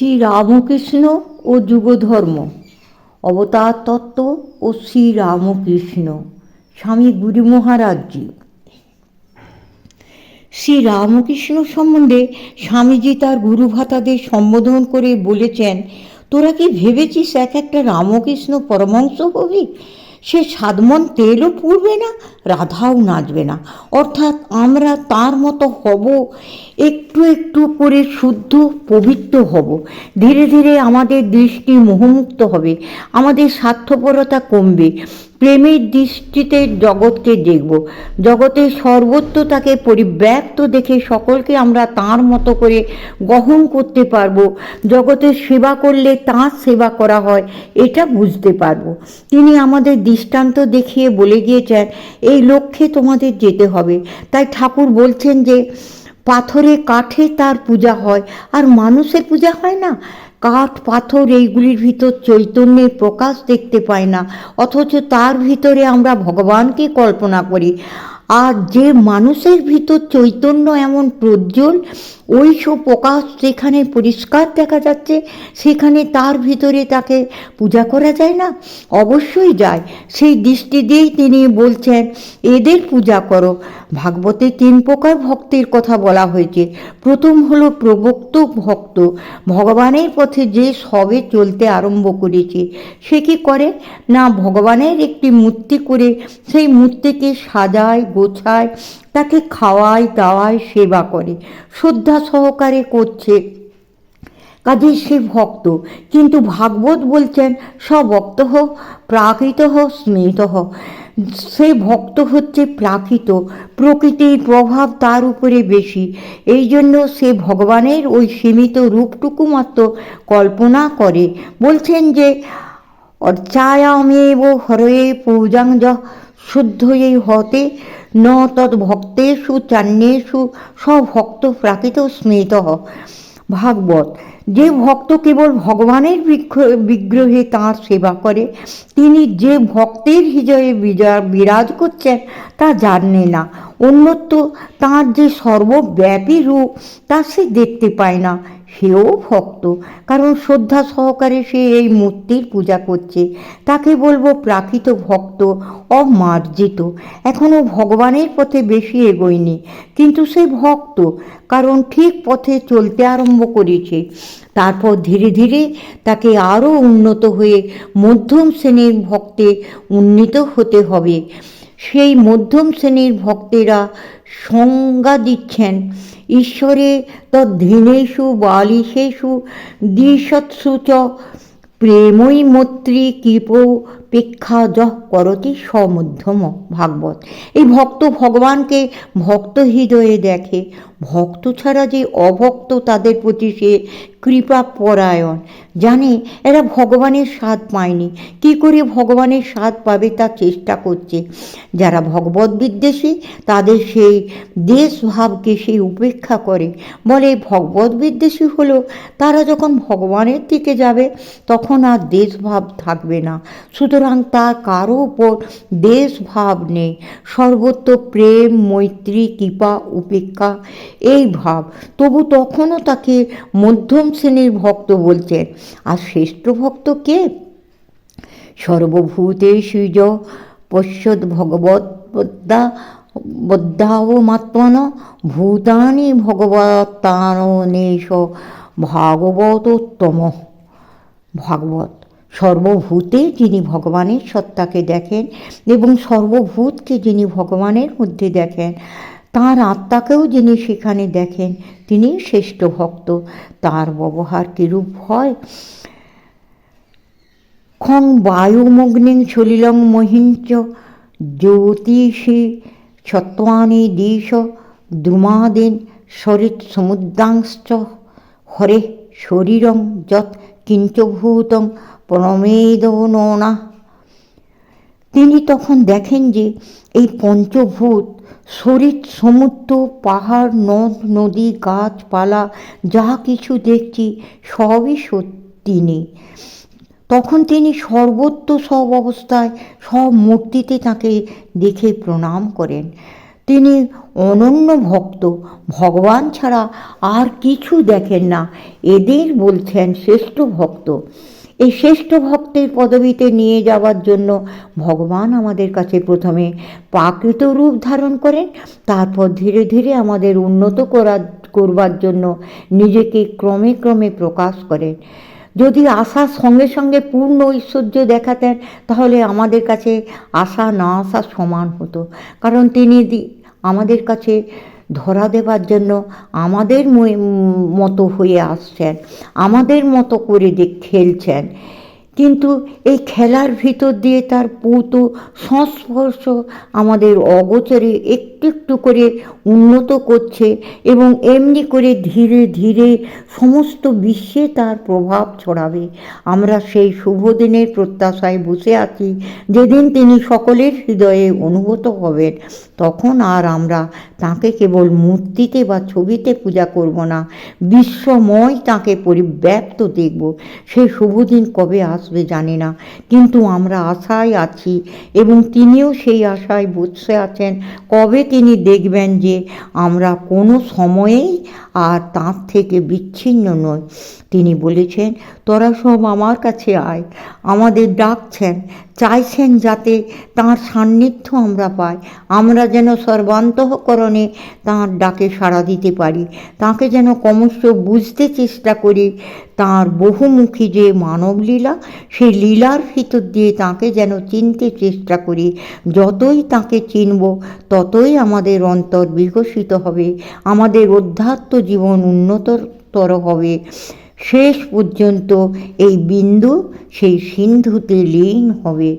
শ্রী রামকৃষ্ণ ও যুগধর্ম, অবতার তত্ত্ব ও শ্রী রামকৃষ্ণ, স্বামী গুরু মহারাজজি। শ্রী রামকৃষ্ণ সম্বন্ধে স্বামীজি তার গুরু ভাতাদের সম্বোধন করে বলেছেন, তোরা কি ভেবেছিস এক একটা রামকৃষ্ণ পরমংশ হবি? সে সাদমন তেলও পুড়বে না, রাধাও নাচবে না। অর্থাৎ আমরা তার মতো হব, একটু একটু করে শুদ্ধ, পবিত্র হব। ধীরে ধীরে আমাদের দৃষ্টি মোহমুক্ত হবে, আমাদের স্বার্থপরতা কমবে। প্রেমের দৃষ্টিতে জগৎকে দেখব। জগতের সর্বত্র তাকে পরিব্যাপ্ত দেখে সকলকে আমরা তার মতো করে গ্রহণ করতে পারব। জগতের সেবা করলে তাঁর সেবা করা হয়, এটা বুঝতে পারব। তিনি আমাদের দৃষ্টান্ত দেখিয়ে বলে গিয়েছেন, এই লক্ষ্যে তোমাদের যেতে হবে। তাই ঠাকুর বলছেন যে, পাথরে কাঠে তার পূজা হয়, আর মানুষের পূজা হয় না? কাঠ পাথর এইগুলির ভিতর চৈতন্যের প্রকাশ দেখতে পাই না। অথচ তার ভিতরে আমরা ভগবানকে কল্পনা করি। আর যে মানুষের ভিতর চৈতন্য এমন প্রজ্জ্বল ওই সব প্রকাশ যেখানে পরিষ্কার দেখা যাচ্ছে, সেখানে তার ভিতরে তাকে পূজা করা যায় না? অবশ্যই যায়। সেই দৃষ্টি দিয়েই তিনি বলছেন, এদের পূজা করো। ভাগবতে তিন প্রকার ভক্তের কথা বলা হয়েছে। প্রথম হলো প্রবক্ত ভক্ত। ভগবানের পথে যে সবে চলতে আরম্ভ করেছে, সে কি করে? না, ভগবানের একটি মূর্তি করে সেই মূর্তিকে সাজায়, গোছায় তাকে খাওয়ায়, দাওয়ায় সেবা করে। শ্রদ্ধা সহকারে করছে। কাজে সে ভক্ত। কিন্তু ভাগবত বলছেন সভক্ত হোক প্রাকৃত হোক স্মৃত হোক সে ভক্ত হচ্ছে প্রাকৃত। প্রকৃতির প্রভাব তার উপরে বেশি। এই জন্য সে ভগবানের ওই সীমিত রূপটুকু মাত্র কল্পনা করে। বলছেন যে, অর্চায়ামেব হরে পূজাং শুদ্ধই হতে, ন তৎ ভক্তেষু, চান্যেষু সভক্ত প্রাকৃত স্মৃত। ভাগবত, যে ভক্ত কেবল ভগবানের বিগ্রহে তাঁর সেবা করে, তিনি যে ভক্তের হৃদয়ে বিরাজ করছেন, তা জানে না। অন্যত্র তাঁর যে সর্বব্যাপী রূপ, তা সে দেখতে পায় না। সেও ভক্ত। কারণ শ্রদ্ধা সহকারে সে এই মূর্তির পূজা করছে। তাকে বলব প্রাকৃত ভক্ত, অমার্জিত। এখনও ভগবানের পথে বেশি এগোয়নি, কিন্তু সে ভক্ত, কারণ ঠিক পথে চলতে আরম্ভ করেছে। তারপর ধীরে ধীরে তাকে আরও উন্নত হয়ে মধ্যম শ্রেণির ভক্তে উন্নীত হতে হবে। সেই মধ্যম শ্রেণির ভক্তেরা সংজ্ঞা দিচ্ছেন। ঈশ্বরে তদ্ধীনেশু বালিশেষু দ্বিশৎসু চ প্রেমই মৈত্রী কৃপ পেক্ষা যহ করতি সমধ্যম ভাগবত। এই ভক্ত ভগবানকে ভক্ত হৃদয়ে দেখে ভক্ত ছাড়া যে অভক্ত তাদের প্রতি সে কৃপা পরায়ণ। জানে, এরা ভগবানের স্বাদ পায়নি। কি করে ভগবানের স্বাদ পাবে তা চেষ্টা করছে। যারা ভগবত বিদ্বেষী, তাদের সেই দেশ ভাবকে সেই উপেক্ষা করে। বলে, ভগবত বিদ্বেষী হলো, তারা যখন ভগবানের দিকে যাবে, তখন আর দেশভাব থাকবে না। সুতরাং তার কারও উপর দেশভাব নেই। সর্বত্র প্রেম, মৈত্রী, কৃপা, উপেক্ষা এই ভাব। তবু তখনও তাকে মধ্যম শ্রেণির ভক্ত বলছেন। আর শ্রেষ্ঠ ভক্ত কে? সর্বভূতে সূর্য পশ্যদ ভগবত বদ্ধাবমাত্মন ভূতানি ভগবতানেশ ভাগবতোত্তম। ভাগবত। সর্বভূতে যিনি ভগবানের সত্তাকে দেখেন এবং সর্বভূতকে যিনি ভগবানের মধ্যে দেখেন তার আত্মাকেও যিনি সেখানে দেখেন, তিনি শ্রেষ্ঠ ভক্ত। তার ব্যবহার কিরূপ হয়? খং বায়ুমগ্নিং সলিলং মহিঞ্চ জ্যোতিষী ছত্বানি দিশ, দ্রুমাদিন সরিত সমুদ্রাংশ্চ। হরে শরীরং যৎ কিঞ্চভূতং প্রণমেদ নোনা। তিনি তখন দেখেন যে এই পঞ্চভূত শরীর সমুদ্র, পাহাড়, নদ, নদী, গাছপালা যা কিছু দেখছি, সবই সত্যি নেই। তখন তিনি সর্বত্র সব অবস্থায়, সব মূর্তিতে তাকে দেখে প্রণাম করেন। তিনি অনন্য ভক্ত, ভগবান ছাড়া আর কিছু দেখেন না। এদের বলছেন, শ্রেষ্ঠ ভক্ত। এই শ্রেষ্ঠ ভক্তের পদবিতে নিয়ে যাওয়ার জন্য ভগবান আমাদের কাছে প্রথমে প্রাকৃত রূপ ধারণ করেন, তারপর ধীরে ধীরে আমাদের উন্নত করার, করবার জন্য নিজেকে ক্রমে ক্রমে প্রকাশ করেন। যদি আশার সঙ্গে সঙ্গে পূর্ণ ঐশ্বর্য দেখাতেন, তাহলে আমাদের কাছে আশা না আসা সমান হতো। কারণ তিনি আমাদের কাছে ধরা দেবার জন্য আমাদের মতো হয়ে আসছেন আমাদের মতো করে খেলছেন। কিন্তু এই খেলার ভিতর দিয়ে তার পূত সংস্পর্শ আমাদের অগোচরে একটু একটু করে উন্নত করছে এবং এমনি করে ধীরে ধীরে সমস্ত বিশ্বে তার প্রভাব ছড়াবে। আমরা সেই শুভ দিনের প্রত্যাশায় বসে আছি, যেদিন তিনি সকলের হৃদয়ে অনুভূত হবেন, তখন আর আমরা তাকে কেবল মূর্তিতে বা ছবিতে পূজা করব না, বিশ্বময় তাকে পরিব্যাপ্ত দেখব। সেই শুভ দিন কবে আসবে জানি না। কিন্তু আমরা আশায় আছি এবং তিনিও সেই আশায় বসে আছেন। কবে তিনি দেখবেন যে আমরা কোনো সময়েই আর তাঁর থেকে বিচ্ছিন্ন নই। তিনি বলেছেন, তোরা সব আমার কাছে আয়। আমাদের ডাকছেন। চাইছেন যাতে তাঁর সান্নিধ্য আমরা পাই। আমরা যেন সর্বান্তঃকরণে তাঁর ডাকে সাড়া দিতে পারি। তাকে যেন ক্রমশ বুঝতে চেষ্টা করি তাঁর বহুমুখী যে মানবলীলা, সেই লীলার ভিতর দিয়ে তাকে যেন চিনতে চেষ্টা করি। যতই তাকে চিনব, ততই আমাদের অন্তর বিকশিত হবে। আমাদের অধ্যাত্ম জীবন উন্নততর হবে। শেষ পর্যন্ত এই বিন্দু সেই সিন্ধুতে লীন হবে।